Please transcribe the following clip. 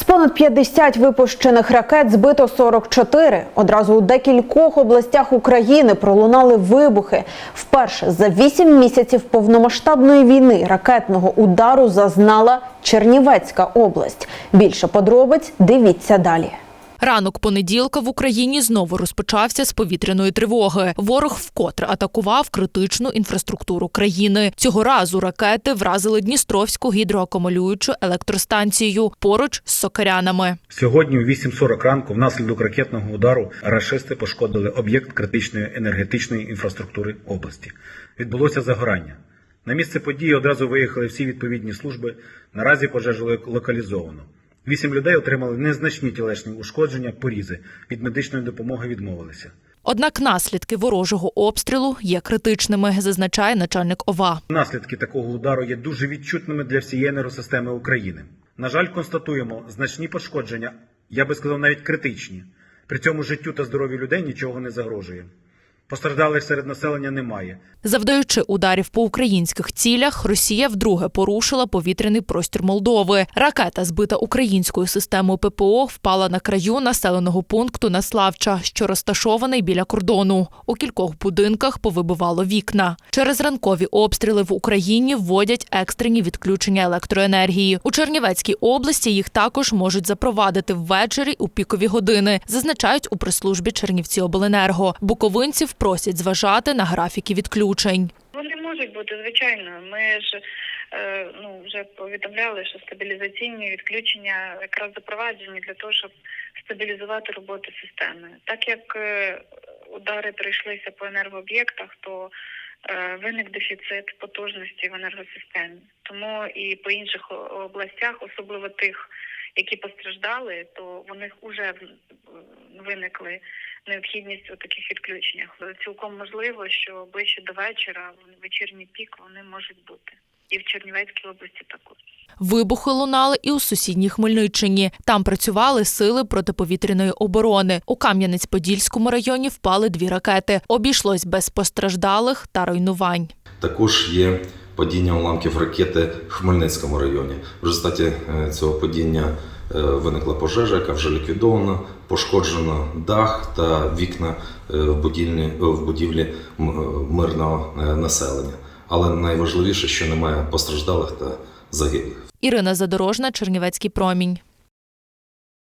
З понад 50 випущених ракет збито 44. Одразу у декількох областях України пролунали вибухи. Вперше за 8 місяців повномасштабної війни ракетного удару зазнала Чернівецька область. Більше подробиць дивіться далі. Ранок понеділка в Україні знову розпочався з повітряної тривоги. Ворог вкотре атакував критичну інфраструктуру країни. Цього разу ракети вразили Дністровську гідроакумулюючу електростанцію поруч з сокарянами. Сьогодні о 8.40 ранку внаслідок ракетного удару рашисти пошкодили об'єкт критичної енергетичної інфраструктури області. Відбулося загорання. На місце події одразу виїхали всі відповідні служби. Наразі пожежу локалізовано. Вісім людей отримали незначні тілесні ушкодження, порізи. Від медичної допомоги відмовилися. Однак наслідки ворожого обстрілу є критичними, зазначає начальник ОВА. Наслідки такого удару є дуже відчутними для всієї енергосистеми України. На жаль, констатуємо значні пошкодження, я би сказав, навіть критичні. При цьому життю та здоров'ю людей нічого не загрожує. Постраждалих серед населення немає. Завдаючи ударів по українських цілях, Росія вдруге порушила повітряний простір Молдови. Ракета, збита українською системою ППО, впала на краю населеного пункту Наславча, що розташований біля кордону. У кількох будинках повибивало вікна. Через ранкові обстріли в Україні вводять екстрені відключення електроенергії. У Чернівецькій області їх також можуть запровадити ввечері у пікові години, зазначають у прес-службі Чернівці Обленерго. Буковинців просять зважати на графіки відключень. Вони можуть бути звичайно. Ми ж е, ну вже повідомляли, що стабілізаційні відключення якраз запроваджені для того, щоб стабілізувати роботу системи. Так як е, удари прийшлися по енергооб'єктах, то е, виник дефіцит потужності в енергосистемі. Тому і по інших областях, особливо тих, які постраждали, то в них вже виникли необхідність у таких відключеннях. Цілком можливо, що ближче до вечора, в вечірній пік, вони можуть бути. І в Чернівецькій області також. Вибухи лунали і у сусідній Хмельниччині. Там працювали сили протиповітряної оборони. У Кам'янець-Подільському районі впали дві ракети. Обійшлось без постраждалих та руйнувань. Також є падіння уламків ракети в Хмельницькому районі. В результаті е, цього падіння виникла пожежа, яка вже ліквідована, пошкоджено дах та вікна е, в будівлі, в будівлі е, мирного е, населення. Але найважливіше, що немає постраждалих та загиблих. Ірина Задорожна, Чернівецький промінь.